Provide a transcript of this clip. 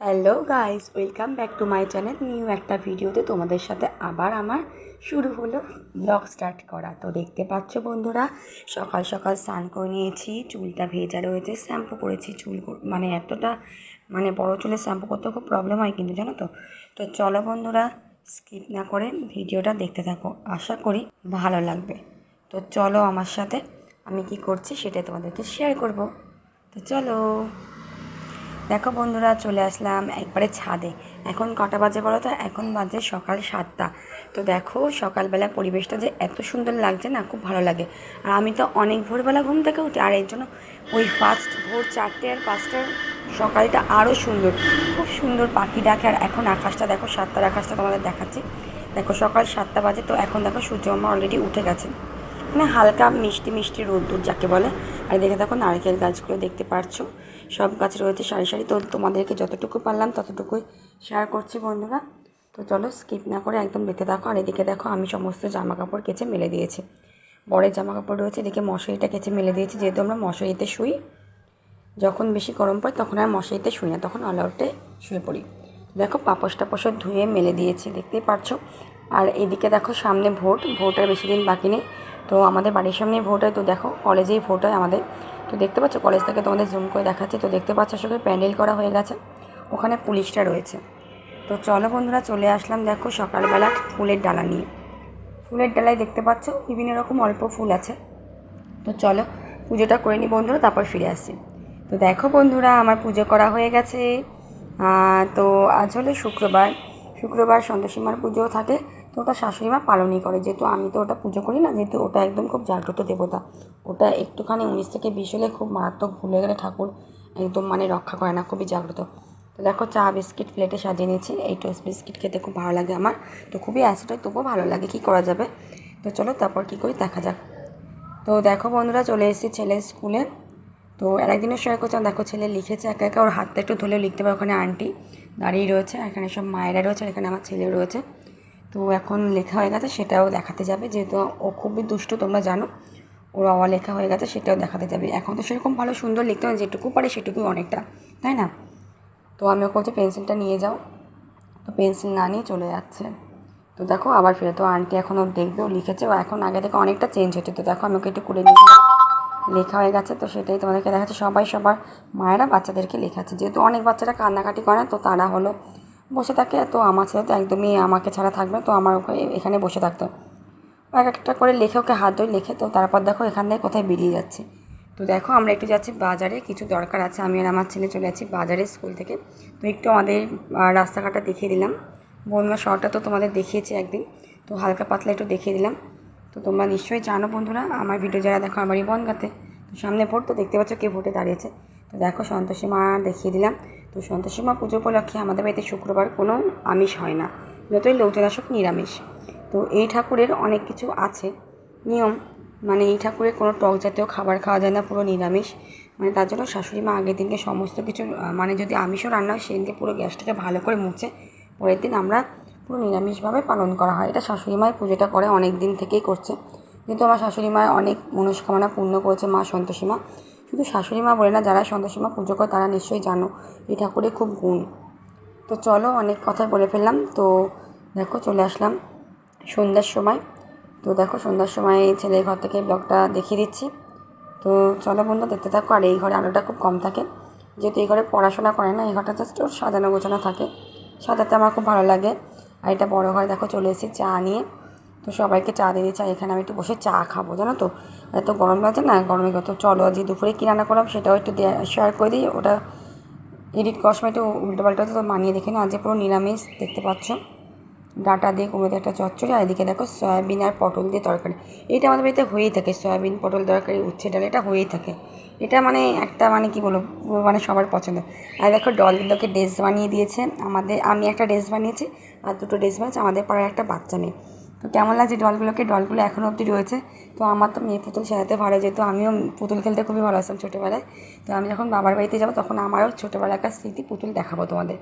Hello guys welcome back to my channel new একটা ভিডিওতে তোমাদের সাথে আবার আমার শুরু হলো ব্লগ স্টার্ট করা। তো দেখতে পাচ্ছ বন্ধুরা, সকাল সকাল স্নান করে নিয়েছি, চুলটা ভেজা রয়েছে শ্যাম্পু করেছি চুল মানে এতটা মানে বড় চুলে শ্যাম্পু করতে খুব প্রবলেম হয় কিন্তু জানো তো? তো চলো বন্ধুরা স্কিপ না করে ভিডিওটা দেখতে থাকো। আশা করি ভালো লাগবে। তো চলো আমার সাথে আমি কি করছি সেটাই তোমাদেরকে শেয়ার করব। তো চলো। দেখো বন্ধুরা, চলে আসলাম একবারে ছাদে। এখন কটা বাজে বলো তো? এখন বাজে সকাল সাতটা। তো দেখো, সকালবেলা পরিবেশটা যে এত সুন্দর লাগছে না, খুব ভালো লাগে। আর আমি তো অনেক ভোরবেলা ঘুম থেকে উঠি, আর এর জন্য ওই ফার্স্ট ভোর চারটে আর পাঁচটার সকালটা আরও সুন্দর। খুব সুন্দর পাখি ডাকে, আর এখন আকাশটা দেখো, সাতটার আকাশটা তোমাদের দেখাচ্ছি। দেখো সকাল সাতটা বাজে, তো এখন দেখো সূর্য মামা অলরেডি উঠে গেছে। মানে হালকা মিষ্টি মিষ্টি রোদ্দুর যাকে বলে। আর দেখে দেখো নারকেল গাছগুলো দেখতে পারছ। সব গাছ রয়েছে সারি সারি। তো তোমাদেরকে যতটুকু পারলাম ততটুকুই শেয়ার করছি বন্ধুরা। তো চলো স্কিপ না করে একদম দেখতে থাকো। আর এদিকে দেখো আমি সমস্ত জামা কাপড় কেচে মেলে দিয়েছি। বরের জামা কাপড় রয়েছে। এদিকে মশারিটা কেচে মেলে দিয়েছি। যেহেতু আমরা মশারিতে শুই, যখন বেশি গরম পড়ে তখন আর মশারিতে শুই না, তখন অলআউটে শুয়ে পড়ি। দেখো পাপস টাপস ধুয়ে মেলে দিয়েছি, দেখতেই পারছ। আর এদিকে দেখো সামনে ভোট। ভোটের বেশি দিন বাকি নেই। তো আমাদের বাড়ির সামনে ভোট হয়, তো দেখো কলেজেই ভোট হয় আমাদের। তো দেখতে পাচ্ছ কলেজ থেকে তোমাদের জুম করে দেখাচ্ছে। তো দেখতে পাচ্ছ, আসলে প্যান্ডেল করা হয়ে গেছে। ওখানে পুলিশটা রয়েছে। তো চলো বন্ধুরা, চলে আসলাম দেখো সকালবেলা ফুলের ডালা নিয়ে। ফুলের ডালায় দেখতে পাচ্ছ, বিভিন্ন রকম অল্প ফুল আছে। তো চলো পুজোটা করে নিই বন্ধুরা, তারপর ফিরে আসছি তো দেখো বন্ধুরা, আমার পুজো করা হয়ে গেছে। তো আজ হলো শুক্রবার। শুক্রবার সন্তোষীমার পুজোও থাকে, তো ওটা শাশুড়িমা পালনই করে। যেহেতু আমি তো ওটা পুজো করি না, যেহেতু ওটা একদম খুব জাগ্রত দেবতা। ওটা একটুখানি উনিশ থেকে বিশ হলে খুব মারাত্মক ভুলে গেলে ঠাকুর একদম মানে রক্ষা করে না, খুবই জাগ্রত। তো দেখো, চা, বিস্কিট, প্লেটে সাজিয়ে নিয়েছি। এই টোস্ট বিস্কিট খেতে খুব ভালো লাগে আমার, তো খুবই অ্যাসিড হয়, তবুও ভালো লাগে, কী করা যাবে? তো চলো, তারপর কী করি, দেখা যাক। তো দেখো বন্ধুরা, চলে এসেছি ছেলের স্কুলে। তো আর একদিনের শেয়ার করছিলাম দেখো ছেলে লিখেছে একা একা, ওর হাতটা একটু ধরলেও লিখতে পারে, ওখানে আন্টি দাঁড়িয়ে রয়েছে এখানে সব মায়েরা রয়েছে এখানে আমার ছেলে রয়েছে। তো এখন লেখা হয়ে গেছে, সেটাও দেখাতে যাবে, যেহেতু ও খুবই দুষ্ট, তোমরা জানো, ওর অওয়া লেখা হয়ে গেছে, সেটাও দেখাতে যাবে। এখন তো সেরকম ভালো সুন্দর লিখতে হয়, যেটুকু পারে সেটুকুই অনেকটা, তাই না? তো আমি ওকে বলছি পেন্সিলটা নিয়ে যাও। তো পেন্সিল না নিয়ে চলে যাচ্ছে। তো দেখো, আবার ফিরে তো আন্টি এখন ও দেখবে, ও লিখেছে, ও এখন আগে থেকে অনেকটা চেঞ্জ হচ্ছে তো দেখো, আমি ওকে একটু করে নিয়ে। লেখা হয়ে গেছে, তো সেটাই তোমাদেরকে দেখাচ্ছে। সবাই সবার মায়েরা বাচ্চাদেরকে লেখাচ্ছে। যেহেতু অনেক বাচ্চারা কান্নাকাটি করে তো তারা হলো বসে থাকে। তো আমার ছেলে তো একদমই আমাকে ছাড়া থাকবে তো আমার এখানে বসে থাকতো এক একটা করে লেখে ওকে হাত ধরে লেখে, তো তারপর দেখো এখান থেকে কোথায় বেরিয়ে যাচ্ছে। তো দেখো আমরা একটু যাচ্ছি বাজারে, কিছু দরকার আছে, আমি আর আমার ছেলে চলে যাচ্ছি বাজারে স্কুল থেকে। তো একটু আমাদের রাস্তাঘাটটা দেখিয়ে দিলাম। বনগা শহরটা তো তোমাদের দেখিয়েছি একদিন, তো হালকা পাতলা একটু দেখিয়ে দিলাম। তো তোমরা নিশ্চয়ই জানো বন্ধুরা, আমার ভিডিও যারা দেখো আমারই তো সামনে ভোট, তো দেখতে পাচ্ছ কে ভোটে দাঁড়িয়েছে। তো দেখো সন্তোষী মা দেখিয়ে দিলাম। তো সন্তোষী মা পুজো উপলক্ষে আমাদের বাড়িতে শুক্রবার কোনো আমিষ হয় না। যতই লোকজন আসুক, নিরামিষ। তো এই ঠাকুরের অনেক কিছু আছে। নিয়ম মানে এই ঠাকুরের কোনো টক জাতীয় খাবার খাওয়া যায় না, পুরো নিরামিষ। মানে তার জন্য শাশুড়ি মা আগের দিনকে সমস্ত কিছু মানে যদি আমিষও রান্না হয়, সেদিনকে পুরো গ্যাসটাকে ভালো করে মুছে, পরের দিন আমরা পুরো নিরামিষভাবে পালন করা হয়। এটা শাশুড়ি মায়ের পুজোটা করে অনেক দিন থেকেই করছে। কিন্তু আমার শাশুড়ি মায়ের অনেক মনস্কামনা পূর্ণ করেছে মা সন্তোষী মা। শুধু শাশুড়ি মা বলে না, যারা সন্তোষী মা পুজো করে তারা নিশ্চয়ই জানো এই ঠাকুরের খুব গুণ। তো চলো অনেক কথাই বলে ফেললাম। তো দেখো চলে আসলাম সন্ধ্যার সময়। তো দেখো সন্ধ্যার সময় ছেলের ঘর থেকে ব্লগটা দেখিয়ে দিচ্ছি। তো চলো বন্ধু দেখতে থাকো। আর এই ঘরে আলোটা খুব কম থাকে। যেহেতু এই ঘরে পড়াশোনা করে না, এই ঘরটা জাস্ট সাজানো গোছানো থাকে। সাজাতে আমার খুব ভালো লাগে। আর এটা বড়ো ঘরে দেখো চলে এসেছি চা নিয়ে। তো সবাইকে চা দিয়ে আর এখানে আমি একটু বসে চা খাব, জানো তো? এত গরম লাগছে না, গরমে গত চলো আজকে দুপুরে কী রান্না করলাম সেটাও একটু শেয়ার করে দিই। ওটা এডিট করার সময় একটু উল্টোপাল্টা তো মানিয়ে দেখে না আজকে পুরো নিরামিষ, দেখতে পাচ্ছ? ডাটা দিয়ে কুমড়োতে একটা চচ্চড়ি, আর এদিকে দেখো সয়াবিন আর পটল দিয়ে তরকারি। এটা আমাদের বাড়িতে হয়েই থাকে, সয়াবিন, পটল, তরকারি, উচ্ছে ডাল, এটা হয়েই থাকে। এটা মানে একটা মানে কি বলব মানে সবার পছন্দ। আর দেখো ডলগুলোকে ড্রেস বানিয়ে দিয়েছে, আমাদের, আমি একটা ড্রেস বানিয়েছি, আর দুটো ড্রেস বানিয়েছে, আমাদের পাড়ার একটা বাচ্চা মেয়ে। তো কেমন লাগছে ডলগুলোকে? ডলগুলো এখনও অবধি রয়েছে। তো আমার তো মেয়ে পুতুল সাজাতে ভালো, যেহেতু আমিও পুতুল খেলতে খুবই ভালোবাসতাম ছোটোবেলায়। তো আমি যখন বাবার বাড়িতে যাব, তখন আমারও ছোটোবেলাকার স্মৃতি পুতুল দেখাবো তোমাদের।